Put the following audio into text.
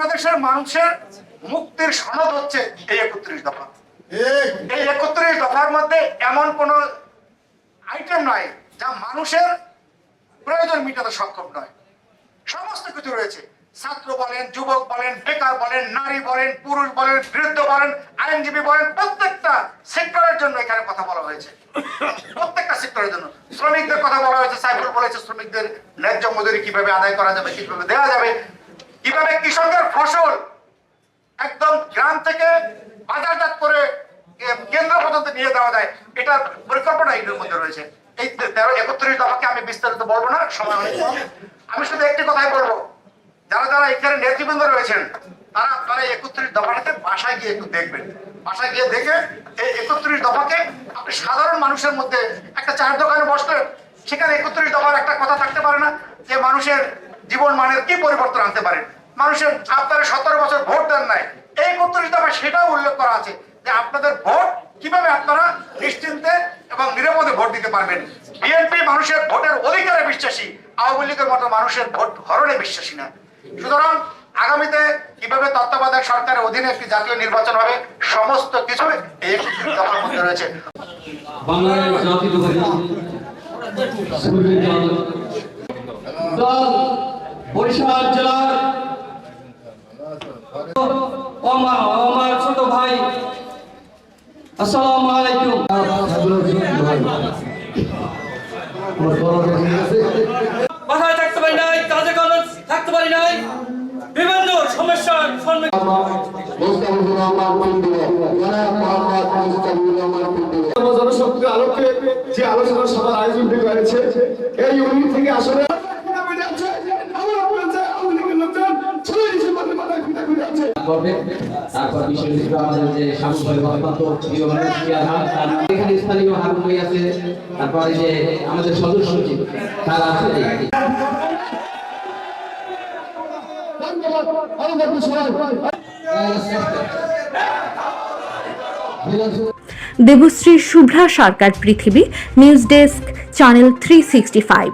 বাংলাদেশের মানুষের মুক্তির সনদ হচ্ছে এই একত্রিশ দফা। এই। একত্রিশ দফার মধ্যে এমন কোন আইটেম নয় যা মানুষের প্রয়োজন মেটাতে সক্ষম নয়। সমস্ত কিছু রয়েছে। ছাত্র বলেন যুবক বলেন বেকার বলেন নারী বলেন পুরুষ বলেন বৃদ্ধ বলেন আইনজীবী বলেন প্রত্যেকটা সেক্টরের জন্য এখানে কথা বলা হয়েছে। প্রত্যেকটা সেক্টরের জন্য। শ্রমিকদের কথা বলা হয়েছে সাইফুল বলেছে শ্রমিকদের ন্যায্য মজুরি কীভাবে আদায় করা যাবে কীভাবে দেওয়া যাবে কীভাবে কৃষকের ফসল একদম গ্রাম থেকে বাজারজাত করে কেন্দ্র পর্যন্ত নিয়ে দেওয়া যায়, এটার পরিকল্পনা এটার মধ্যে রয়েছে। এই তেরো একত্রিশ দফাকে আমি বিস্তারিত বলব না, সময় অনেক কম। আমি শুধু একটি কথাই বলব, যারা যারা এখানে নেতৃবৃন্দ রয়েছেন, তারা আপনারা একত্রিশ দফাটাকে বাসায় গিয়ে একটু দেখবেন। বাসায় গিয়ে দেখে এই একত্রিশ দফাকে আপনি সাধারণ মানুষের মধ্যে একটা চায়ের দোকানে বসলেন, সেখানে একত্রিশ দফার একটা কথা থাকতে পারে না যে মানুষের জীবন মানের কি পরিবর্তন আনতে পারেন? মানুষের আপনারা সতেরো বছর ভোট দেন নাই। এই একত্রিশ দফা সেটাও উল্লেখ করা আছে যে আপনাদের ভোট কীভাবে আপনারা নিশ্চিন্তে এবং নিরাপদে ভোট দিতে পারবেন? বিএনপি মানুষের ভোটের অধিকারে বিশ্বাসী, আওয়ামী লীগের মতো মানুষের ভোট হরণে বিশ্বাসী না। সুতরাং আগামীতে কীভাবে তত্ত্বাবধায়ক সরকারের অধীনে একটি জাতীয় নির্বাচন হবে, সমস্ত কিছু রয়েছে। বরিশাল জেলার আমার ছোট ভাই। আসসালামু আলাইকুম। বাসায় থাকতে পারি নাই, কাজে কর্মে থাকতে পারি নাই। বিভিন্ন সমস্যার জনশক্তির আলোকে যে আলোচনা সভার আয়োজনটি করেছে, এই ইউনিট থেকে আসলে করবে। তারপর লিখবে আমাদের যে সামগ্রিক অত্যন্ত প্রিয় মানুষ এখানে স্থানীয় হারুন ভাই আছে, তারপরে যে আমাদের সদস্য তারা আছে দেবশ্রী শুভ্রা সরকার পৃথিবী, news desk, channel three sixty five